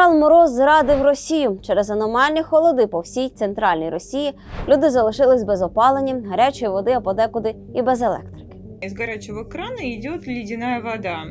Генерал Мороз зрадив Росію через аномальні холоди по всій центральній Росії. Люди залишились без опалення, гарячої води, а подекуди і без електрики. Из горячего крана идет ледяная вода.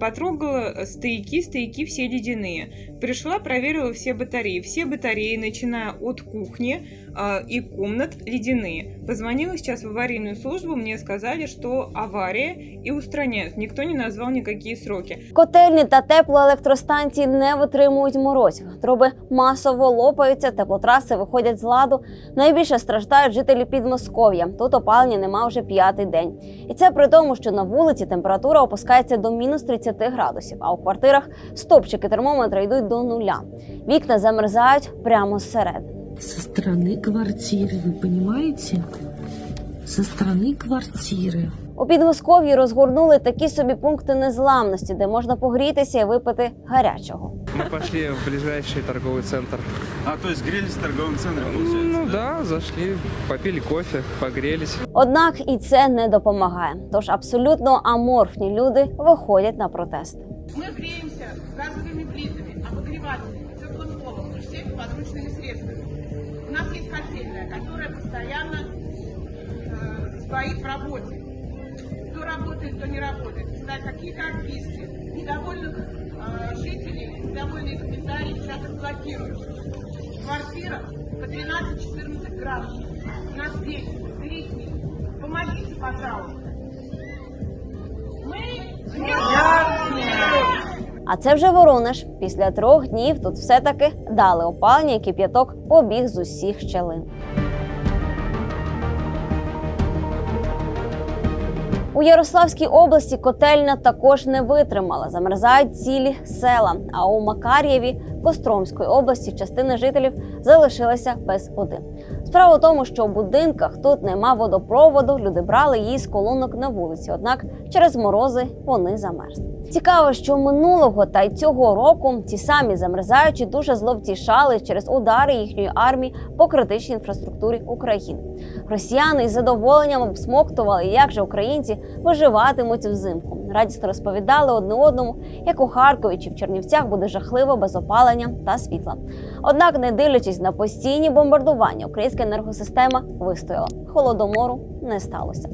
Потрогала стояки, стояки все ледяные. Пришла, проверила все батареи. Все батареи, начиная от кухни а, и комнат, ледяные. Позвонила сейчас в аварийную службу, мне сказали, что авария и устраняют. Никто не назвал никакие сроки. Котельні та теплоелектростанції не витримують морозів. Труби масово лопаються, теплотраси виходять з ладу. Найбільше страждають жителі Підмосков'я. Тут опалення нема вже п'ятий день. І це при тому, що на вулиці температура опускається до мінус 30 градусів, а у квартирах стопчики термометра йдуть до нуля. Вікна замерзають прямо зсередини. Со стороны квартиры, вы понимаете? Со стороны квартиры. У Підмосков'ї розгорнули такі собі пункти незламності, де можна погрітися і випити гарячого. Мы пошли в ближайший торговый центр. А, то есть грелись в торговом центре, получается? Ну да, зашли, попили кофе, погрелись. Однак і це не допомагає. Тож абсолютно аморфні люди виходять на протести. Мы греемся газовыми плитами, обогревателями, теплым полом, то есть всеми подручными средствами. У нас есть котельная, которая постоянно э, стоит в работе. Кто работает, кто не работает. Кстати, какие-то отписки. Недовольных э, жителей, недовольные комментарии в чатах блокируют. Квартира по 12-14 градусов. У нас дети, с детьми. Помогите, пожалуйста. Мы А це вже Воронеж. Після трьох днів тут все-таки дали опалення, і кип'яток побіг з усіх щелин. У Ярославській області котельня також не витримала. Замерзають цілі села. А у Макар'єві Костромської області частина жителів залишилася без води. Справа в тому, що у будинках тут нема водопроводу. Люди брали її з колонок на вулиці. Однак через морози вони замерзли. Цікаво, що минулого та й цього року ці самі замерзаючі дуже зловтішали через удари їхньої армії по критичній інфраструктурі України. Росіяни із задоволенням обсмоктували, як же українці виживатимуть взимку. Радісно розповідали одне одному, як у Харкові чи в Чернівцях буде жахливо без опалення та світла. Однак, не дивлячись на постійні бомбардування, українська енергосистема вистояла. Холодомору не сталося.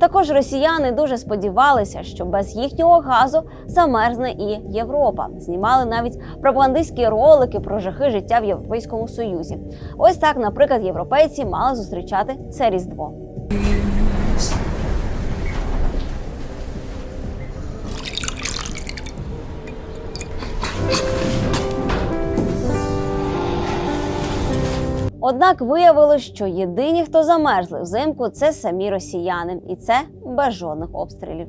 Також росіяни дуже сподівалися, що без їхнього газу замерзне і Європа. Знімали навіть пропагандистські ролики про жахи життя в Європейському Союзі. Ось так, наприклад, європейці мали зустрічати це різдво. Однак виявилось, що єдині, хто замерзли взимку, це самі росіяни, і це без жодних обстрілів.